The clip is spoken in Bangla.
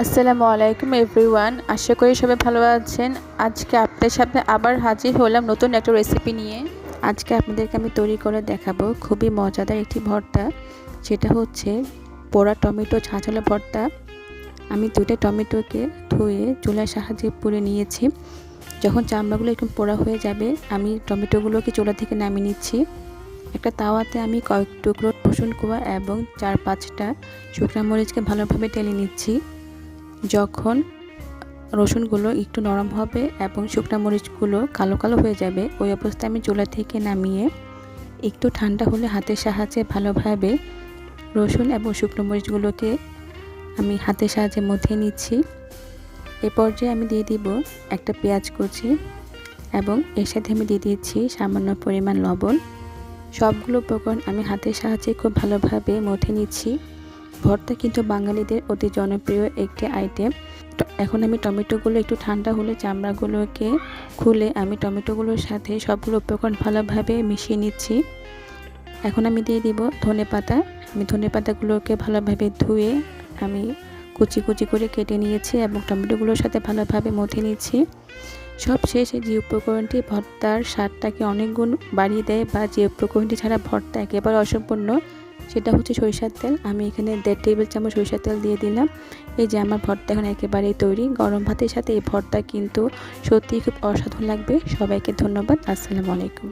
আসসালামু আলাইকুম এভরিওয়ান, আশা করি সবাই ভালো আছেন। আজকে আপনাদের সামনে আবার হাজির হলাম নতুন একটা রেসিপি নিয়ে। আজকে আপনাদেরকে আমি তৈরি করে দেখাবো খুবই মজাদার একটি ভর্তা সেটা হচ্ছে পোড়া টমেটো ঝাঁঝালো ভর্তা। আমি দুটো টমেটোকে ধুয়ে চুলার সাহায্যে পুড়ে নিয়েছি। যখন চামড়াগুলো একটু পোড়া হয়ে যাবে, আমি টমেটোগুলোকে চুলা থেকে নামিয়ে নিচ্ছি। একটা তাওয়াতে আমি কয়েক টুকরো রসুন কুয়া এবং চার পাঁচটা শুকনো মরিচকে ভালোভাবে টেলে নিচ্ছি। যখন রসুনগুলো একটু নরম হবে এবং শুকনো মরিচগুলো কালো কালো হয়ে যাবে, ওই অবস্থায় আমি চুলা থেকে নামিয়ে একটু ঠান্ডা হলে হাতের সাহায্যে ভালোভাবে রসুন এবং শুকনো মরিচগুলোকে আমি হাতের সাহায্যে মধ্যে নিচ্ছি। এ পর্যায়ে আমি দিয়ে দিব একটা পেঁয়াজ কুচি এবং এর সাথে আমি দিয়ে দিচ্ছি সামান্য পরিমাণ লবণ। সবগুলো উপকরণ আমি হাতের সাহায্যে খুব ভালোভাবে মধ্যে নিচ্ছি। ভর্তা কিন্তু বাঙালিদের অতি জনপ্রিয় একটি আইটেম এখন আমি টমেটোগুলো একটু ঠান্ডা হলে চামড়াগুলোকে খুলে আমি টমেটোগুলোর সাথে সবগুলো উপকরণ ভালোভাবে মিশিয়ে নিচ্ছি। এখন আমি দিয়ে দিব ধনে পাতা। আমি ধনে পাতাগুলোকে ভালোভাবে ধুয়ে আমি কুচি কুচি করে কেটে নিয়েছি এবং টমেটোগুলোর সাথে ভালোভাবে মথে নিচ্ছি। সব শেষে যে উপকরণটি ভর্তার স্বাদটাকে অনেক গুণ বাড়িয়ে দেয় বা যে উপকরণটি ছাড়া ভর্তা একেবারে অসম্পূর্ণ সেটা হচ্ছে সরিষার তেল। আমি এখানে দেড় টেবিল চামচ সরিষার তেল দিয়ে দিলাম। এই যে আমার ভর্তা এখন একেবারেই তৈরি। গরম ভাতের সাথে এই ভর্তা কিন্তু সত্যিই খুব অসাধারণ লাগবে। সবাইকে ধন্যবাদ। আসসালামু আলাইকুম।